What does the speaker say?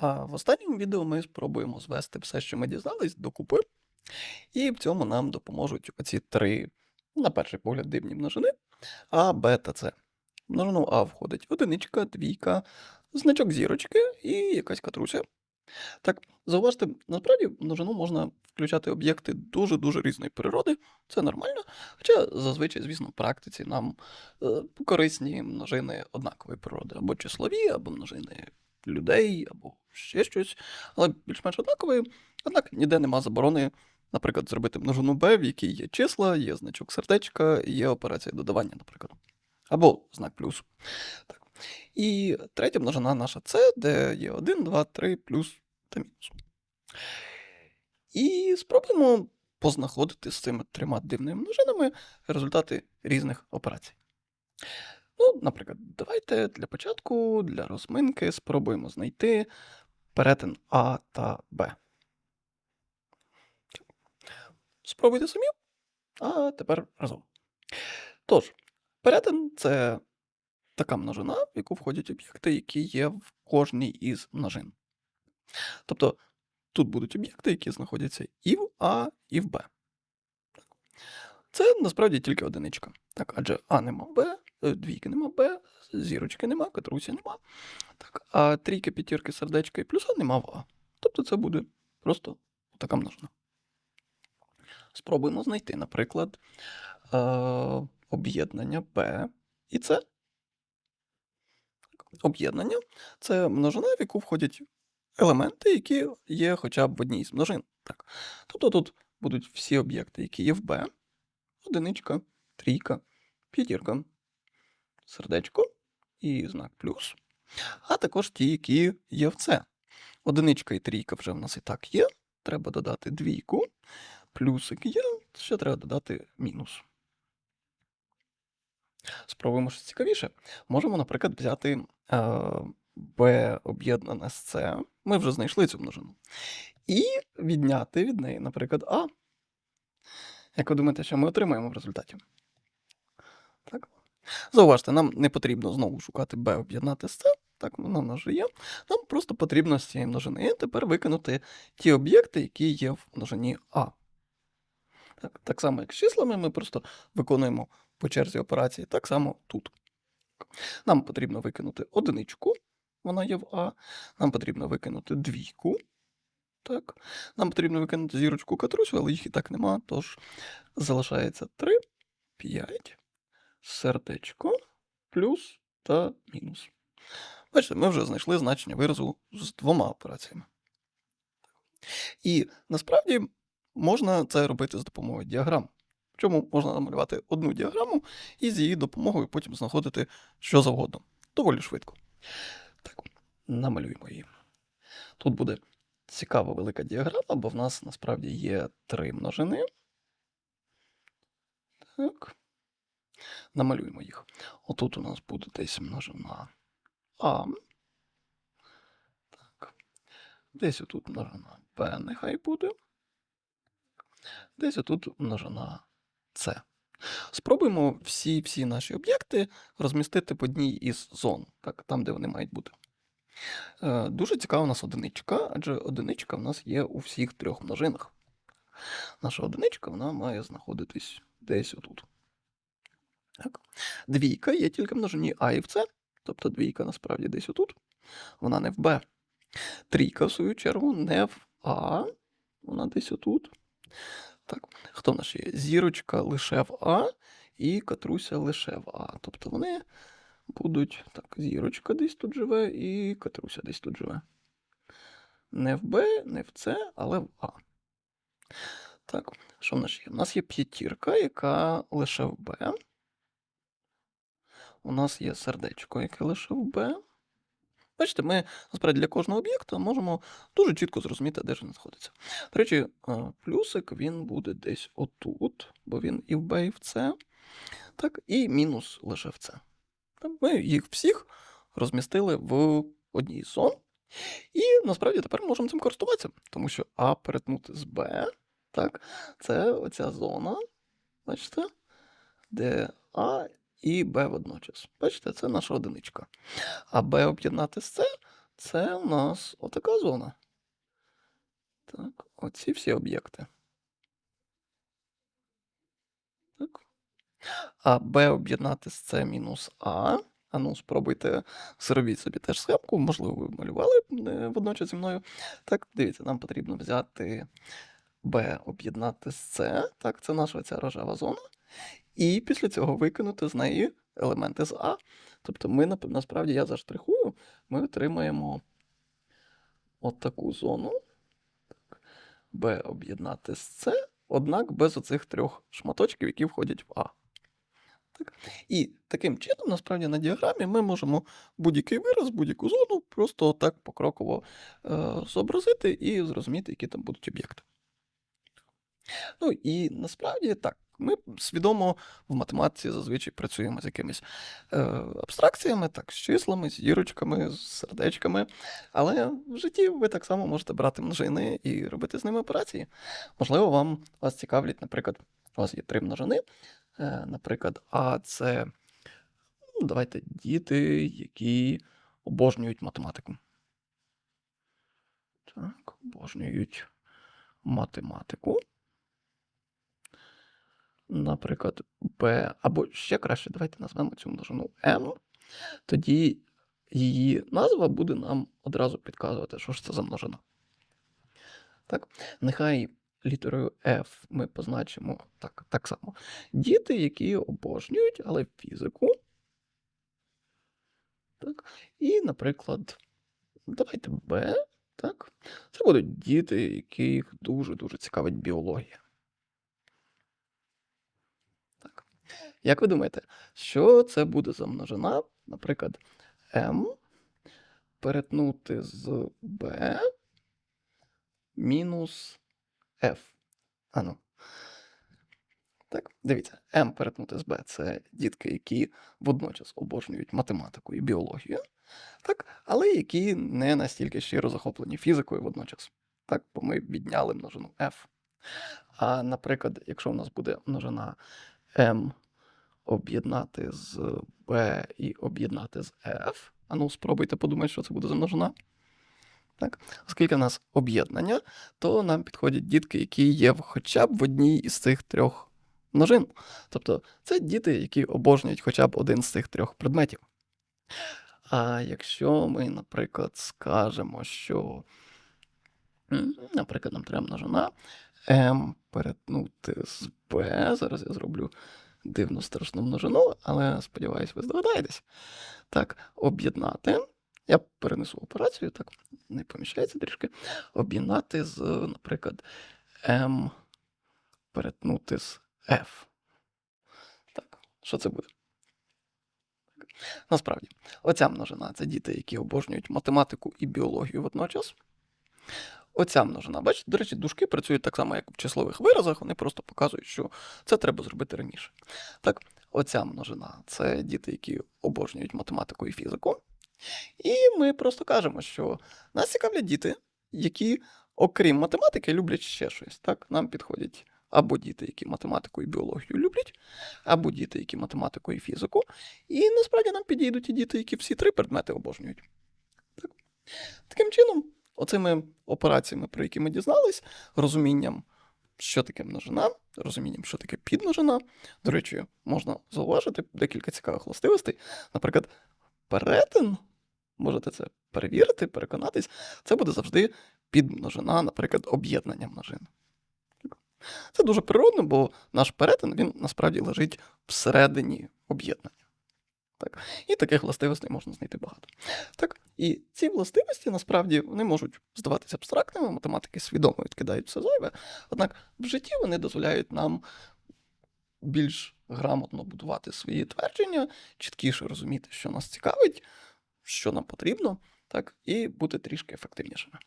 А в останньому відео ми спробуємо звести все, що ми дізнались, докупи. І в цьому нам допоможуть оці три, на перший погляд, дивні множини А, Б та С. Множину А входить одиничка, двійка, значок зірочки і якась катруся. Так, зауважте, насправді множину можна включати об'єкти дуже-дуже різної природи, це нормально. Хоча зазвичай, звісно, в практиці нам е, корисні множини однакової природи, або числові, або множини людей, або ще щось, але більш-менш однакової. Однак ніде нема заборони, наприклад, зробити множину b, в якій є числа, є значок сердечка, є операція додавання, наприклад. Або знак плюс. Так. І третя множина наша це, де є 1, 2, 3, плюс та мінус. І спробуємо познаходити з цими трьома дивними множинами результати різних операцій. Ну, наприклад, давайте для початку, для розминки спробуємо знайти перетин А та Б. Спробуйте самі, а тепер разом. Тож, перетин це така множина, в яку входять об'єкти, які є в кожній із множин. Тобто тут будуть об'єкти, які знаходяться і в А, і в Б. Це насправді тільки одиничка. Так, адже А нема Б, двійки нема Б, зірочки нема, катрусі нема. Так, а трійки, п'ятірки, сердечка і плюса нема в А. Тобто це буде просто така множина. Спробуємо знайти, наприклад, е, об'єднання Б і С. Об'єднання це множина, в яку входять елементи, які є хоча б в одній з множин. Так. Тобто тут будуть всі об'єкти, які є в Б, одиничка, трійка, п'ятірка, сердечко і знак плюс, а також ті, які є в С. Одиничка і трійка вже в нас і так є. Треба додати двійку, плюсик є, ще треба додати мінус. Спробуємо щось цікавіше. Можемо, наприклад, взяти е, b об'єднане з С. Ми вже знайшли цю множину. І відняти від неї, наприклад, А. Як ви думаєте, що ми отримаємо в результаті? Так. Зауважте, нам не потрібно знову шукати b об'єднати з С. Так, воно вже є. Нам просто потрібно з цієї множини тепер викинути ті об'єкти, які є в множині А. Так, так само, як з числами, ми просто виконуємо по черзі операції, так само тут. Нам потрібно викинути одиничку, вона є в А. Нам потрібно викинути двійку. Так. Нам потрібно викинути зірочку катрусю, але їх і так нема. Тож залишається 3, 5, сердечко, плюс та мінус. Бачите, ми вже знайшли значення виразу з двома операціями. І насправді можна це робити з допомогою діаграм. Чому можна намалювати одну діаграму і з її допомогою потім знаходити що завгодно. Доволі швидко. Так, намалюємо її. Тут буде цікава велика діаграма, бо в нас насправді є три множини. Так. Намалюємо їх. Отут у нас буде десь множина А. Так. Десь отут множина Б, нехай буде. Десь отут множина С. Спробуємо всі всі наші об'єкти розмістити в одній із зон, так, там, де вони мають бути. Е, Дуже цікава у нас одиничка, адже одиничка в нас є у всіх трьох множинах. Наша одиничка вона має знаходитись десь отут. Так. Двійка є тільки в множині А і в С, тобто двійка насправді десь отут. Вона не в Б. Трійка, в свою чергу, не в А, вона десь отут. Так, хто в нас є? Зірочка лише в А і катруся лише в А. Тобто вони будуть. Так, зірочка десь тут живе, і катруся десь тут живе. Не в Б, не в С, але в А. Так, що в нас є? У нас є п'ятірка, яка лише в Б. У нас є сердечко, яке лише в Б. Бачите, ми насправді для кожного об'єкта можемо дуже чітко зрозуміти, де ж він знаходиться. До речі, е, плюсик він буде десь отут, бо він і в Б, і в С. Так, і мінус лише в С. Ми їх всіх розмістили в одній з зон. І насправді тепер можемо цим користуватися, тому що А перетнути з Б, це оця зона, бачите, де А і Б водночас. Бачите, це наша одиничка. А Б об'єднати з С це у нас отака зона. Так, оці всі об'єкти. Так. А Б об'єднати з С мінус А. А ну, спробуйте зробіть собі теж схемку, можливо, ви малювали е, водночас зі мною. Так, дивіться, нам потрібно взяти Б об'єднати з С. Так, це наша ця рожева зона. І після цього викинути з неї елементи з А. Тобто ми насправді я заштрихую, ми отримаємо от таку зону. Так. Б об'єднати з С, однак без оцих трьох шматочків, які входять в А. Так. І таким чином, насправді, на діаграмі ми можемо будь-який вираз, будь-яку зону просто так покроково е, зобразити і зрозуміти, які там будуть об'єкти. Ну і насправді так, ми свідомо в математиці зазвичай працюємо з якимись е, абстракціями, так, з числами, з зірочками, з сердечками. Але в житті ви так само можете брати множини і робити з ними операції. Можливо, вам вас цікавлять, наприклад, у вас є три множини. Е, наприклад, А це ну, давайте діти, які обожнюють математику. Так, обожнюють математику. Наприклад, Б, або ще краще, давайте назвемо цю множину М. Тоді її назва буде нам одразу підказувати, що ж це за множина. Так, нехай літерою F ми позначимо так, так само. Діти, які обожнюють, але фізику. Так. І, наприклад, давайте Б. Так. Це будуть діти, яких дуже-дуже цікавить біологія. Так. Як ви думаєте, що це буде за множина? Наприклад, М перетнути з Б мінус F. А ну. Так, дивіться, М перетнути з Б це дітки, які водночас обожнюють математику і біологію, так, але які не настільки щиро захоплені фізикою водночас. Так, бо ми відняли множину F. А, наприклад, якщо у нас буде множина М об'єднати з B і об'єднати з F, а ну спробуйте подумати, що це буде за множина. Так? Оскільки в нас об'єднання, то нам підходять дітки, які є хоча б в одній із цих трьох множин. Тобто це діти, які обожнюють хоча б один з цих трьох предметів. А якщо ми, наприклад, скажемо, що, наприклад, нам треба множина m перетнути з b, зараз я зроблю дивну страшну множину, але сподіваюсь, ви здогадаєтесь. Так, об'єднати. Я перенесу операцію, так, не поміщається трішки. Об'єднати з, наприклад, m перетнути з f. Так, що це буде? Насправді, оця множина це діти, які обожнюють математику і біологію водночас. Оця множина, бачите, до речі, дужки працюють так само, як в числових виразах, вони просто показують, що це треба зробити раніше. Так, оця множина це діти, які обожнюють математику і фізику. І ми просто кажемо, що нас цікавлять діти, які, окрім математики, люблять ще щось. Так, нам підходять або діти, які математику і біологію люблять, або діти, які математику і фізику. І насправді нам підійдуть і діти, які всі три предмети обожнюють. Так. Таким чином, оцими операціями, про які ми дізнались, розумінням, що таке множина, розумінням, що таке підмножина. До речі, можна зауважити декілька цікавих властивостей. Наприклад, перетин, можете це перевірити, переконатись, це буде завжди підмножина, наприклад, об'єднання множин. Це дуже природно, бо наш перетин він насправді лежить всередині об'єднання. Так. І таких властивостей можна знайти багато. Так. І ці властивості насправді вони можуть здаватися абстрактними, математики свідомо відкидають все зайве, однак в житті вони дозволяють нам більш грамотно будувати свої твердження, чіткіше розуміти, що нас цікавить, що нам потрібно, так, і бути трішки ефективнішими.